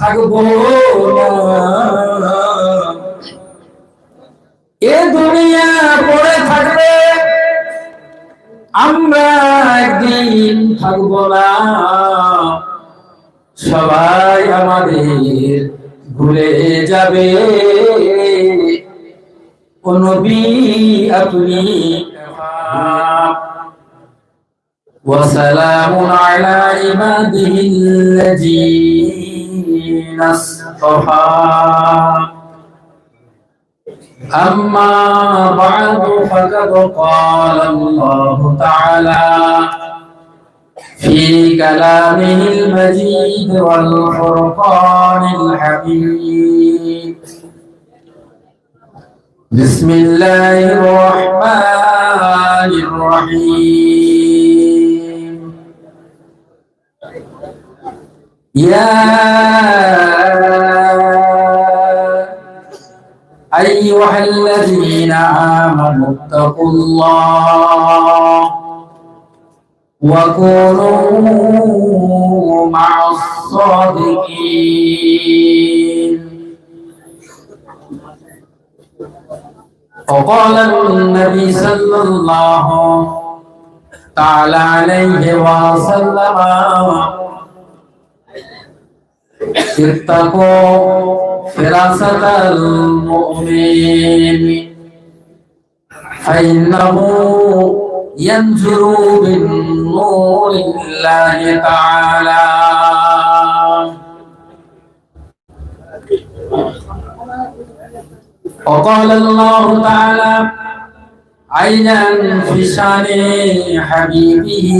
থাকব এ দুনিয়া পড়ে থাকবে, আমরা একদিন থাকব না। সবাই আমাদের ভুলে যাবে। ও নবী, আপনি وسلام على عباده الذين اصطفى. أما بعد فقد قال الله تعالى في كلامه المجيد والفرقان الحميد. بسم الله الرحمن الرحيم. يا أيها الذين آمنوا اتقوا الله وكونوا مع الصادقين. وقال النبي صلى الله تعالى عليه وسلم اتقوا فراسة المؤمن فإنه ينجر بالنور الله تعالى وقال الله تعالى عينا في شان حبيبه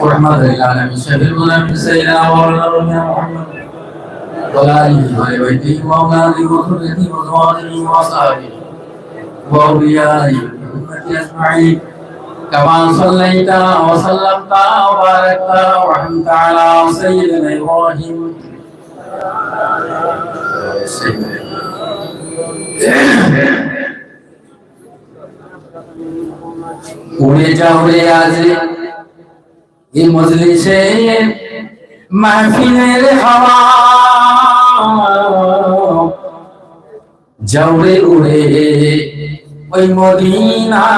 ورحمة للعالمين شفيع المنافق سيدنا مولانا محمد وعلى آله وبيته وأولاده وذريته وأزواجه وأصحابه وأوليائه وأمته أجمعين كما صليت وسلمت وباركت ورحمت على سيدنا إبراهيم উড়ে যা উড়ে আজ এই মজলিসে মাহফিলের হাওয়া যাওড়ে উড়ে ওই মদিনায়।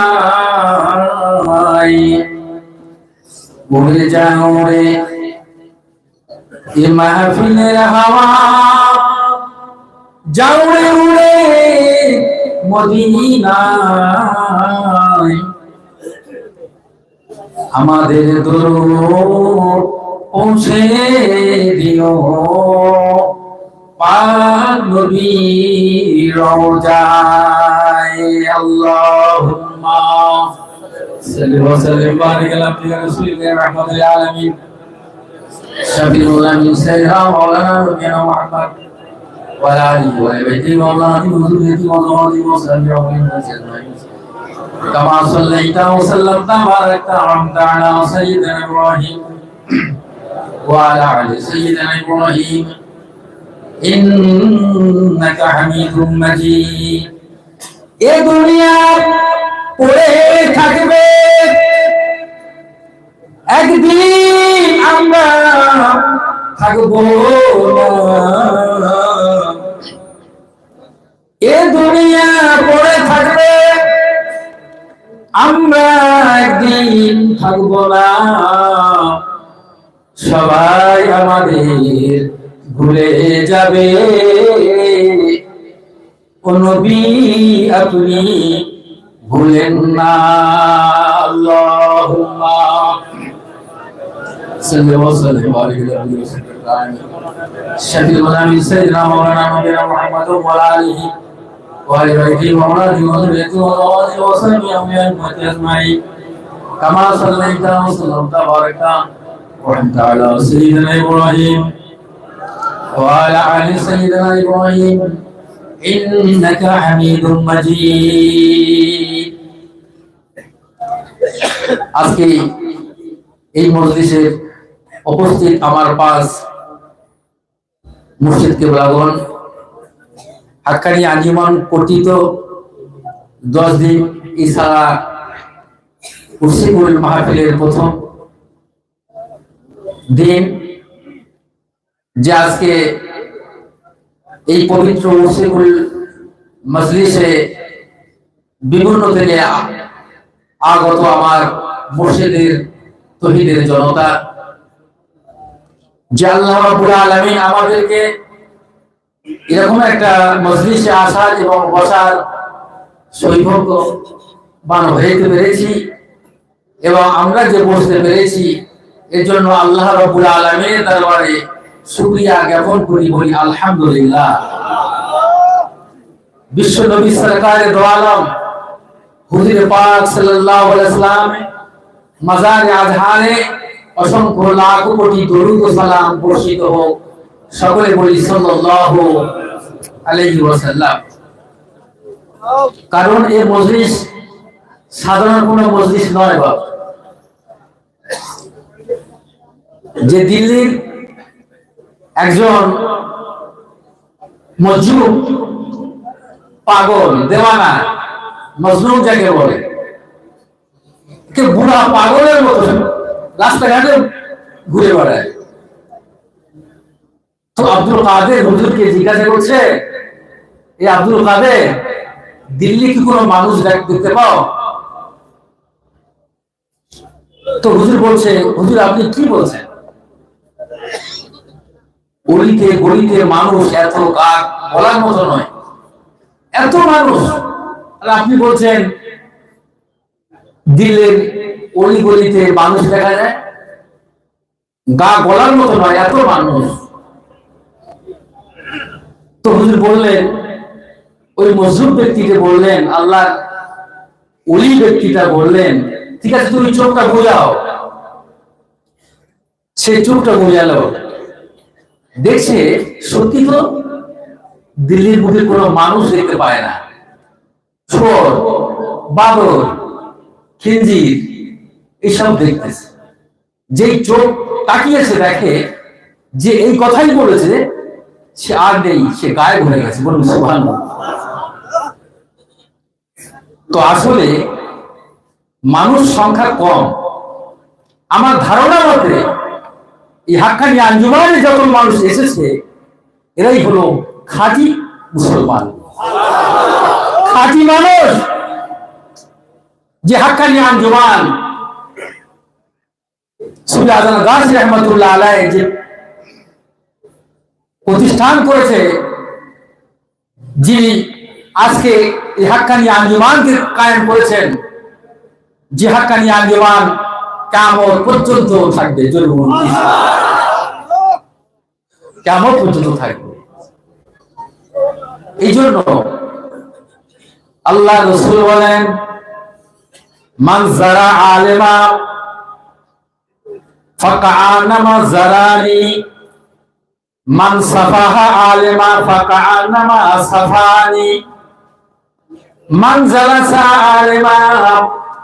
উড়ে যা উড়ে এই মাহফিলের হাওয়া যাওড়ে উড়ে মদিনায়। আমাদের দরুদ পৌঁছে দিও। পাক নবীর রওজায় আল্লাহুম্মা। সাল্লি ওয়া সাল্লিম, বারিক আলা রাসূলিল্লাহ রাহমাতুল আলামিন। শাফিউল আমিন, সাইয়্যিদা মাওলানা নবীনা মুহাম্মদ। ওয়া আলিহি ওয়া সাহবিহি ওয়া মাওলানা হুজুরিয়্যতি ওয়া মাওলানা মুসাল্লি ওয়া كما صليت وسلمت وباركت وأنعمت على سيدنا إبراهيم وعلى آل سيدنا إبراهيم إنك حميد مجيد এ দুনিয়া পড়ে থাকবে একদিন আমরা থাকবো না এ দুনিয়া পড়ে থাকবে আমরা একদিন থাকব না। সবাই আমাদের ভুলে যাবে। নবী, আপনি ভুলেন না। আল্লাহুম্মা। সাল্লাল্লাহু আলাইহি ওয়া আলিহি ওয়া সাল্লাম। সাইয়্যিদুল মানামি সাইয়্যিদনা وآل بيته وأولاده وذريته وأزواجه وصحبه أولياء أجمعين كما صليت وسلمت وباركت وانت على سيدنا ابراهيم وعلى ال سيدنا ابراهيم انك حميد مجيد আজকে এই মজলিসে উপস্থিত আমার পাঁচ মুর্শিদ কেবলাগণ হাক্কানি আঞ্জুমান কর্তৃত দশ দিন ইসারা উসিকুল মাহফিলের প্রথম দিন যে আজকে এই পবিত্র উসিকুল মজলিসে বিভিন্ন থেকে আগত আমার মুর্শিদের, তহিদের জনতা, যে আল্লাহ আলামিন আমাদেরকে এরকম একটা মজলিসে আসার এবং বসার সৌভাগ্যবান হইতে পেরেছি এবং আমরা যে বসতে পেরেছি, এর জন্য আল্লাহ রবুল আলমের দরবারে শুক্রিয়া জ্ঞাপন করি, বলি আলহামদুলিল্লাহ। বিশ্ব নবী সরকারে দো আলম, হুজুর পাক সাল্লাল্লাহু আলাইহি সাল্লাম মাজারে আজহারে অসংখ্য লাখ কোটি দরুদ সালাম বর্ষিত হোক। সকলে বলি কারণ এই মজলিস সাধারণ কোনো মজলিস নয় বাপ। যে দিল্লির একজন মজলুম, পাগল, দেওয়ানা, মজলুম যাকে বলে কে বুড়া পাগলের মতো রাস্তাঘাটে ঘুরে বেড়ায়। আব্দুল কাদের হুজুরকে জিজ্ঞাসা করছে এই আব্দুল কাদের, দিল্লি কি কোনো মানুষ দেখতে পাও? তো হুজুর বলছে, হুজুর, আপনি কি বলছেন? অলিতে গলিতে মানুষ এত কাক বলার মতো নয়। এত মানুষ। আপনি বলছেন, দিল্লির অলি গলিতে মানুষ দেখা যায়? গা গলার মতো নয়, এত মানুষ। তো হুজুর বললেন, ওই মজরুব ব্যক্তিকে বললেন আল্লাহ অলি ব্যক্তিটা বললেন, ঠিক আছে, তুমি চোখটা বোঝাও সে চোখটা বোঝালো দেখছে, সত্যি তো দিল্লির বুকে কোনো মানুষ দেখতে পায় না। চোর, বাদর, খিঞ্জির, এসব দেখতেছে। যেই চোখ তাকিয়েছে, দেখে যে এই কথাই বলেছে সে আর নেই সে গায়েব হয়ে গেছে, বলুন সুভান তো আসলে মানুষ সংখ্যা কম। আমার ধারণা মতে এই হাক্কানি আঞ্জুমানে যত মানুষ এসেছে, এরাই হলো খাঁটি মুসলমান। খাঁটি মানুষ। যে হাক্কানি আঞ্জুমান আজম গাছি রহমতুল্লাহ আলাই যে প্রতিষ্ঠান করেছে যিনি আজকে এই হাক্কানি আঞ্জুমানকে কায়েম করেছেন, যে হাক্কানি আঞ্জুমান কেমন পর্যন্ত থাকবে কেমন পর্যন্ত থাকবে। এই জন্য আল্লাহ রসুল বলেন, মান যারা আলেমা ফাকান্নামা যারানি মান সাফাহা আলেমা ফাকান্নামা সাফানি। মান জালাসা আলেমা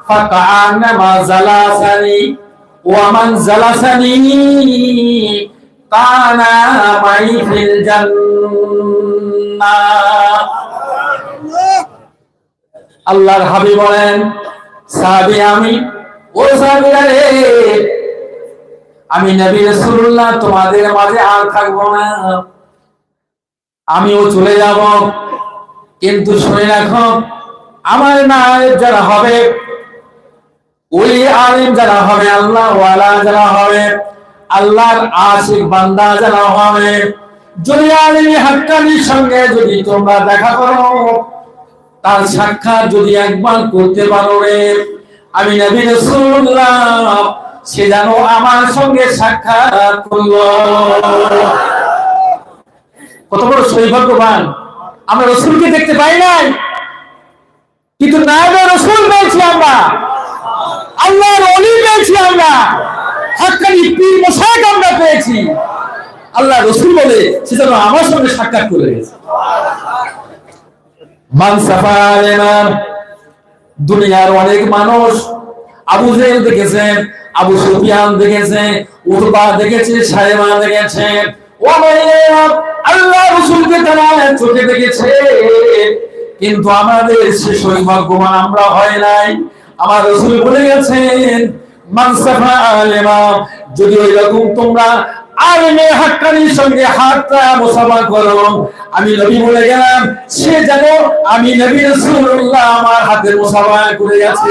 ফাকান্নামা জালাসানি। ওয়া মান জালাসানি কানা মাই ফিল জান্নাহ। আল্লাহর হাবিব বলেন, সাহাবী আমি, ও সাহাবীরা রে আমি নবী রাসূলুল্লাহ, তোমাদের মাঝে আর থাকব না। আমিও চলে যাব। কিন্তু শুনে রাখো, আমার নায়েব যারা হবে ওই আলিম যারা হবে, আল্লাহ ওয়ালা যারা হবে, আল্লাহর আশিক বান্দা যারা হবে, যদি আলিম হাক্কানির সঙ্গে যদি তোমরা দেখা করো, তার সাক্ষাৎ যদি একবার করতে পারো রে। আমি নবী রাসূলুল্লাহ সে যেন আমার সঙ্গে সাক্ষাৎ করল। কত বড় সৌভাগ্যবান। আমরা রসুলকে দেখতে পাই নাই। কিন্তু নায়বে রসুল পেয়েছি আমরা। আল্লাহর অলি পেয়েছি আমরা। হাক্কানি পীর মশাক আমরা পেয়েছি। আল্লাহ রসুল বলে সে যেন আমার সঙ্গে সাক্ষাৎ করে গেছে। দুনিয়ার অনেক মানুষ আবু জেল দেখেছেন আবু সুফিয়ান দেখেছে, উতবা দেখেছে সাহেবা দেখেছে। ও আল্লাহ রসুলকে তারা চোখে দেখেছে। কিন্তু আমাদের সে সৌভাগ্যবান আমরা হয় নাই। আমার রসুল বলে গেছেন মানসাফা আলেমা যদি ওই রকম তোমরা আলেমে হাক্কানির সঙ্গে হাতটা মোসাফা করো, আমি নবী বলে গেলাম, সে যেন আমি নবী রাসূলুল্লাহ আমার হাতে মোসাফা করে গেছে।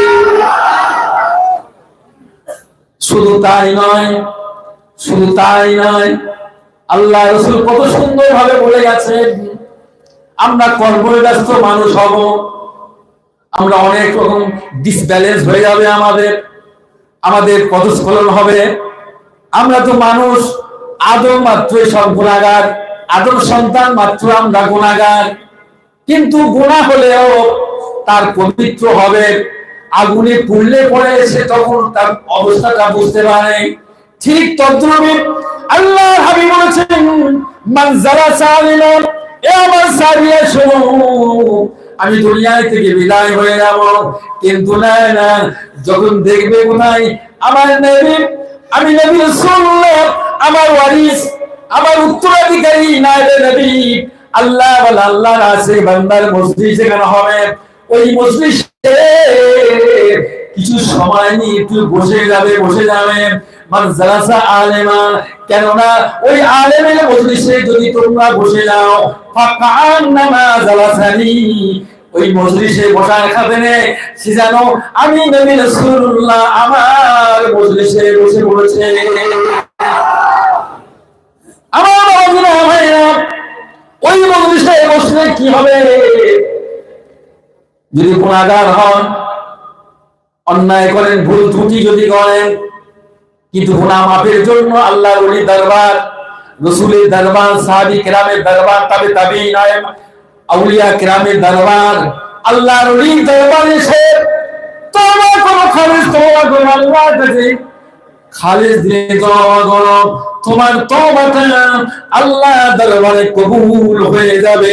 শুধু তাই নয়, শুধু তাই নয়, আল্লাহ রসুল কত সুন্দর ভাবে বলে গেছেন, আমরা কর্মে ব্যস্ত মানুষ হব, আমরা অনেক রকম ডিসব্যালেন্স হয়ে যাবে আমাদের আমাদের পদস্খলন হবে, আমরা তো মানুষ আদম মাত্রই সব গুণাগার, আদম সন্তান মাত্র আমরা গুণাগার, কিন্তু গুণা হলেও তার পবিত্র হবে। আগুনে পুড়লে পরে সে তখন তার অবস্থাটা বুঝতে পারে ঠিক তদ্রুপে আল্লাহ হাবিব বলেছেন, মান যারা সালিমান, এ আমার সারিয়া শোনো, আমি দুনিয়া থেকে বিদায় হয়ে যাব। কিন্তু না না, যখন দেখবে কোথায় আমার নবী, আমি নবী রাসূলুল্লাহ, আমার ওয়ারিস, আমার উত্তরাধিকারী নাইবে নবী, আল্লাহ বল, আল্লাহর আছে বান্দার মসজিদ যেখানে হবে ওই মসজিদে কিছু সময় নিয়ে একটু বসে যাবে বসে যাবে। মান জালাসা আলেমা, কেননা ওই আলেমের মজলিসে যদি তোমরা বসে যাও। ফাকান্নামা জালাসানি। ওই মজলিসে সে যেন আমি নবী আমার মজলিসে বসে পড়েছে। আমার ভাইরা, ওই মজলিসে বসলে কি হবে? যদি গুণাগার হন, অন্যায় করেন, ভুল ত্রুটি যদি করেন, কিন্তু গুনাহ মাফের জন্য আল্লাহ ওলি দরবার, রসুলের দরবার, সাহাবী কেরামের দরবার, তবে তবে আউলিয়া কেরামের দরবার আল্লাহ ওলি দরবার এসে তোমরা কোনো খালিজ তোমরা করো আল্লাহর কাছে খালিজ দিয়ে তওবা করো। তোমার তওবাটা আল্লাহ দরবারে কবুল হয়ে যাবে।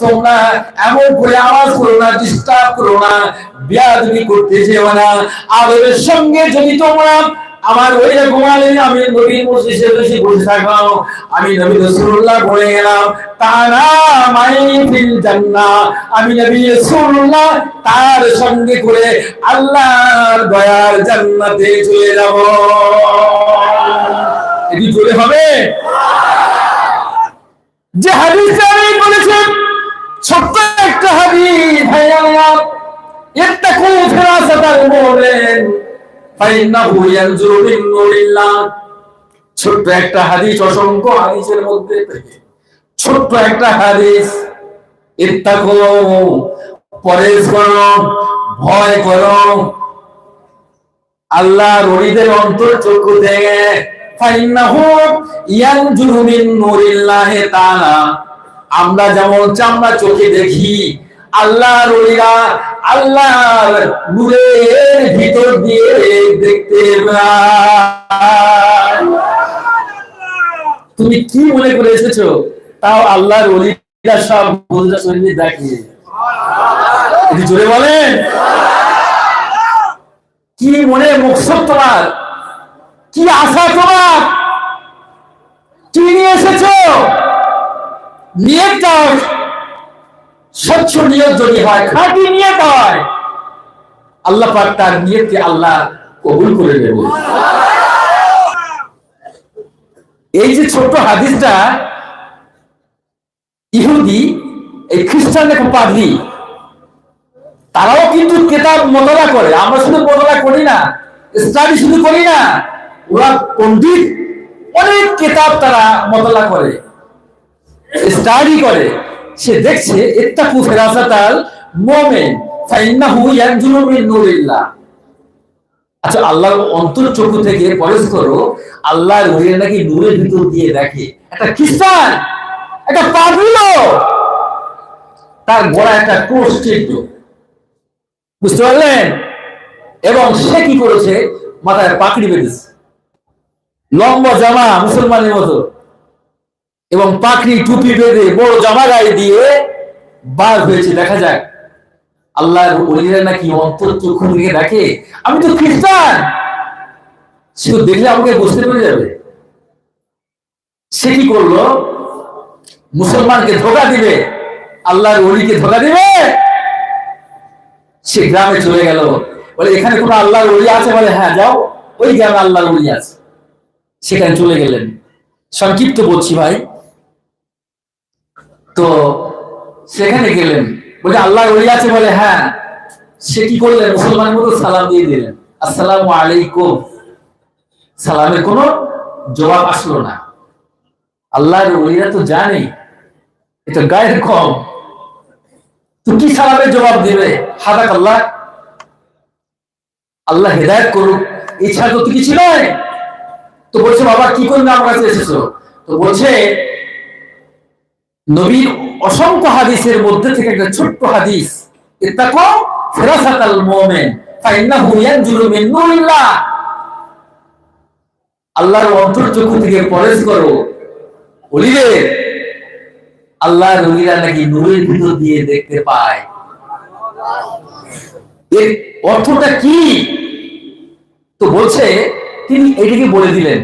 তোমরা এমন করে আওয়াজ করো না ডিস্টার্ব করো না করতে যেও না। আদরের সঙ্গে যদি তোমরা আমার ওই ঘুমালে, আমি নবীর বসে আমি নবী বলে গেলাম মাই ফিল আমি নবী তার সঙ্গে করে আল্লাহর দয়ার জান্নাতে চলে যাব। এটি চলে হবে? যে হাদিস আমি বলেছেন ছোট্ট একটা হাদিস ভাই আল্লাহ, ইত্তাকু ফিরাসাতাল মুমিন, ফাইন্নাহু ইয়ানজুরু মিন নূরিল্লাহ ছোট্ট একটা হাদিস, অসংখ্য হাদিসের মধ্যে থেকে। আল্লাহ রলিদের অন্তর চক্ষু থেকে ফাইন্নাহু ইয়ানজুরু মিন নূরিল্লাহি তাআলা আমরা যেমন চামড়া চোখে দেখি আল্লাহ রলিরা আল্লাহর নূরের ভিতর দিয়ে দেখতে তুমি কি মনে করে এসেছ? তাও আল্লাহর ওলিরা সব বোঝা শরীরে দেখে। এটি জোরে বলেন। কি মনে মকসদ তোমার? কি আশা তোমার? কি নিয়ে এসেছ? স্বচ্ছ নিয়ত যদি হয়, খাঁটি নিয়ত হয়, আল্লাহ পাক তার নিয়তকে আল্লাহ কবুল করে এই যে ছোট্ট হাদিসটা, ইহুদি, এই খ্রিস্টান পাগলি। তারাও কিন্তু কেতাব মোতলা করে। আমরা শুধু মোতলা করি না স্টাডি শুধু করি না। ওরা পণ্ডিত, অনেক কেতাব তারা মোতলা করে। স্টাডি করে, সে দেখছে, ইত্তাকু ফিরাসাতাল মুমিন, ফাইন্নাহু ইয়ানজুলু মিন নূরিল্লাহ। আচ্ছা আল্লাহর অন্তর চক্ষু থেকে পরেশ করো, আল্লাহর ওহির নাকি নূরের ভিতর দিয়ে দেখে। একটা খ্রিস্টান, একটা পাগল। তার গোড়া একটা কোষ চিহ্ন। বুঝতে পারলেন? এবং সে কি করেছে? মাথায় পাকড়ি বেঁধেছে। লম্বা জামা মুসলমানের মতো। এবং পাকড়ি টুপি বেঁধে বড় জামা গায়ে দিয়ে বার হয়েছে। দেখা যাক। আল্লাহর ওলিরা নাকি অন্তর চক্ষু থেকে দেখে আমি তো খ্রিস্টান! সে দেখলে আমাকে বুঝতে পেরে যাবে। সে কি করল? মুসলমানকে ধোকা দিবে। আল্লাহর ওলিকে ধোকা দিবে। সে গ্রামে চলে গেল। বলে, এখানে কোনো আল্লাহর ওলি আছে? বলে হ্যাঁ যাও। ওই গ্রামে আল্লাহর ওলি আছে। সেখানে চলে গেলেন। সংক্ষিপ্ত বলছি ভাই। তো সেখানে গেলেন। বলে আল্লাহ ওলি আছে বলে হ্যাঁ। সে কি করলেন? মুসলমানের মতো সালাম দিয়ে দিলেন। আসসালামু আলাইকুম। সালামের কোনো জবাব আসলো না। আল্লাহর ওলিরা তো জানে, এটা গায়ের কম। তো কি সালামের জবাব দিবে? হাদাক আল্লাহ আল্লাহ হেদায়ত করুক। এছাড়া তো কিছু নয় তো বলছে, বাবা, কি করলে আমার কাছে এসেছ? তো বলছে নবীর অসংখ্য হাদিসের মধ্যে থেকে একটা ছোট্ট হাদিস ইত্তাকু ফিরাসাতাল মুমিন, ফাইন্নাহু ইয়ানজুলু আল্লাহর অন্তর চক্ষু থেকে করো। বলিবে আল্লাহর ওলিরা নাকি নূরের ভিতর দিয়ে দেখতে পায়। এর অর্থটা কি? তো বলছে, তিনি এটিকে বলে দিলেন।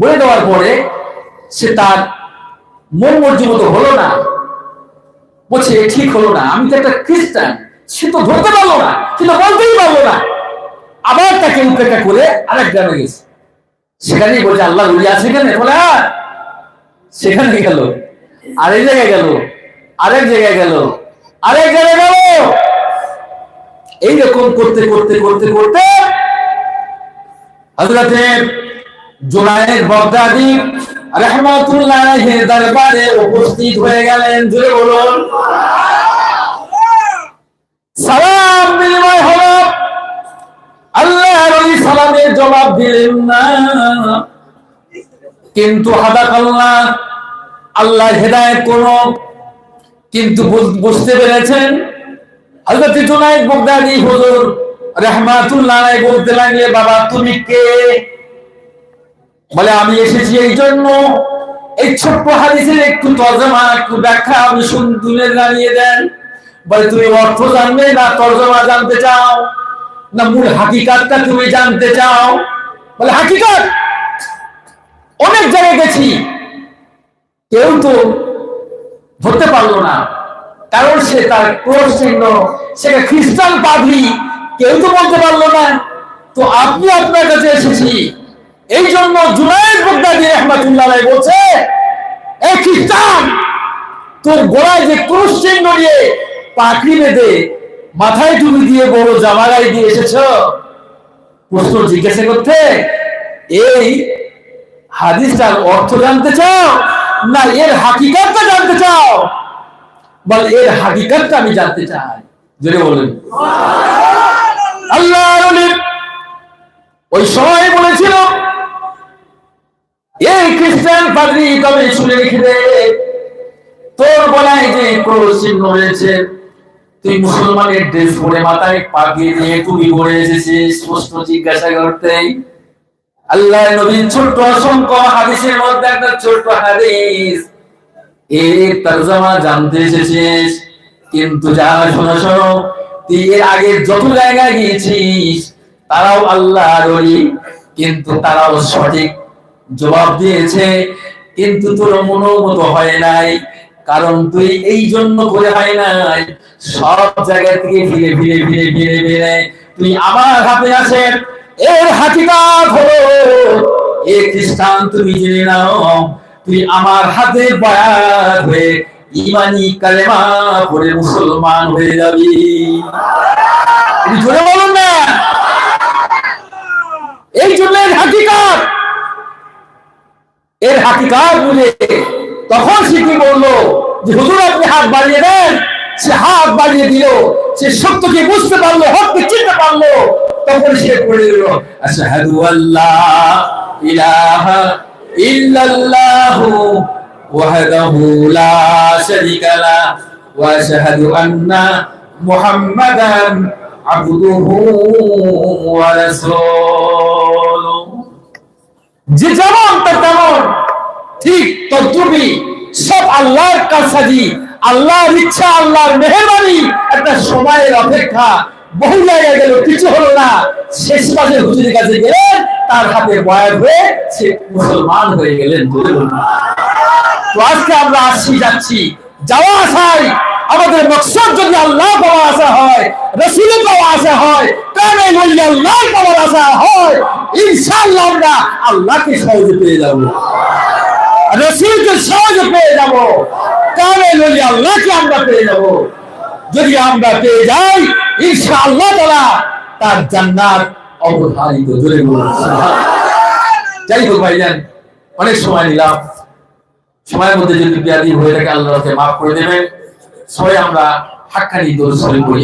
বলে দেওয়ার পরে সে তার মন মর্জি মতো হলো না। বলছে ঠিক হলো না। আমি তো একটা খ্রিস্টান। সে তো ধরতে পারল না। সে তো বলতেই পারল না। আবার তাকে উপেক্ষা করে আরেক গ্রামে গেছে। সেখানেই বলছে, আল্লাহ রুলি আছে এখানে? বলে হ্যাঁ। সেখানে গেল। আরেক জায়গায় গেল। আরেক জায়গায় গেল। আরেক জায়গায় গেল। এইরকম করতে করতে করতে করতে হজরতে জুনায়েদ, বাগদাদি রহমাতুল্লাহের দরবারে উপস্থিত হয়ে গেলেন জুড়ে বলুন। সালাম বিনিময় হলো। আল্লাহ ওই সালামের জবাব দিলেন না। কিন্তু হাদাক আল্লাহ আল্লাহ হেদায়েত কোন। কিন্তু বুঝ- বুঝতে পেরেছেন? হযরত জুনায়েদ বাগদাদি হুজুর রাহমাতুল্লাহ বলতে লাগলে, বাবা, তুমি কে? বলে, আমি এসেছি এই জন্য। এই ছোট্ট হাদিসের একটু তর্জমা, একটু ব্যাখ্যা আপনি শুনে জানিয়ে দেন। বলে, তুমি অর্থ জানবে না তর্জমা জানতে চাও? না মূল হাকিকাতটা তুমি জানতে চাও? বলে, হাকিকাত? অনেক জায়গায় গেছি। কেউ তো ধরতে পারল না। কারণ সে তার ক্রোশ চিহ্ন, সে খ্রিস্টান পাবলি কেউ তো বলতে পারল না। তো আপনি আপনার কাছে এসেছি। এই জন্য জুনায়েদ বগদাদি রহমাতুল্লাহ বলছে এই খ্রিস্টান তোর গোড়ায় যে ক্রোশ চিহ্ন নিয়ে পাকড়ি বেঁধে মাথায় টুপি দিয়ে বড় জামা গায়ে দিয়ে এসেছ? প্রশ্ন জিজ্ঞাসা করতে এই হাদিসটার অর্থ জানতে চাও না এর হাকিকাতটা জানতে চাও? বল এর হাকিকাতটা আমি জানতে চাই। জোরে বলেন। আল্লাহ ওই সময় বলেছিল এই খ্রিস্টান পাদ্রী তবে শুনে রেখে দে তোর বলায় যে ক্রোশ চিহ্ন রয়েছে, তুই মুসলমানের ড্রেস পরে মাথায় পাগিয়ে নিয়ে তুমি পরে এসেছিস, প্রশ্ন জিজ্ঞাসা করতেই আল্লাহ নবীর ছোট্ট অসংখ্য হাদিসের মধ্যে একটা ছোট্ট হাদিস। এর তরজমা জানতে এসেছিস, কিন্তু যা শোনো শোনো, তুই এর আগে যত জায়গায় গিয়েছিস, তারাও আল্লাহর ওলি, কিন্তু তারাও সঠিক জবাব দিয়েছে, কিন্তু তোর মনোমত হয় নাই, কারণ তুই এই জন্য করে হয় নাই। সব জায়গা থেকে ফিরে ফিরে ফিরে ফিরে ফিরে তুই আমার হাতে আছেন। এর হাকিকাত হলো, এ খ্রিস্টান তুমি জেনে নাও, তুই আমার হাতে বয়াত হয়ে ইমানি কালেমা পড়ে মুসলমান হয়ে যাবি। জোরে বলুন না। এই জন্য হাকিকাত এর হাকিকাত বুঝে তখন সে কি বলল যে, হুজুর, আপনি হাত বাড়িয়ে দেন। সে হাত বাড়িয়ে দিল। সে সত্যকে বুঝতে পারল, হককে চিনতে পারল। তখন সে পড়ে দিল, আশহাদু আল্লাহ ইলাহা ইল্লাল্লাহু ওয়াহদাহু লা শারীকা লা ওয়া আশহাদু আন্না মুহাম্মাদান আবদুহু ওয়া রাসূলুহু যে যেমন তার তেমন, ঠিক তদ্রুপি সব আল্লাহর কাছাজি আল্লাহর ইচ্ছা, আল্লাহর মেহরবানি একটা সময়ের অপেক্ষা বহু জায়গায় গেল, কিছু হলো না। শেষ পাশে হুজুরের কাছে গেলেন, তার হাতে বয়ান হয়ে সে মুসলমান হয়ে গেলেন। তো আজকে আমরা আসছি, যাচ্ছি, যাওয়া আসাই আমাদের মকসদ যদি আল্লাহ পাওয়া আসা হয় রসুল পাওয়া আসা হয় কানে বললে আল্লাহ পাওয়ার আসা হয়, ইনশাআল্লাহ আমরা আল্লাহকে সহজে পেয়ে যাব। রসুলকে সহজে পেয়ে যাব। কানে বললে আল্লাহকে আমরা পেয়ে যাব। যদি আমরা পেয়ে যাই, ইনশাআল্লাহ তাআলা তার জান্নাত অবধারিত। জোরে বলুন যাই হোক ভাইজান অনেক সময় নিলাম। সময়ের মধ্যে যদি বিয়াদি হয়ে থাকে আল্লাহকে মাফ করে দেবেন। সবাই আমরা হাক্কানি দোষ করি। পড়ি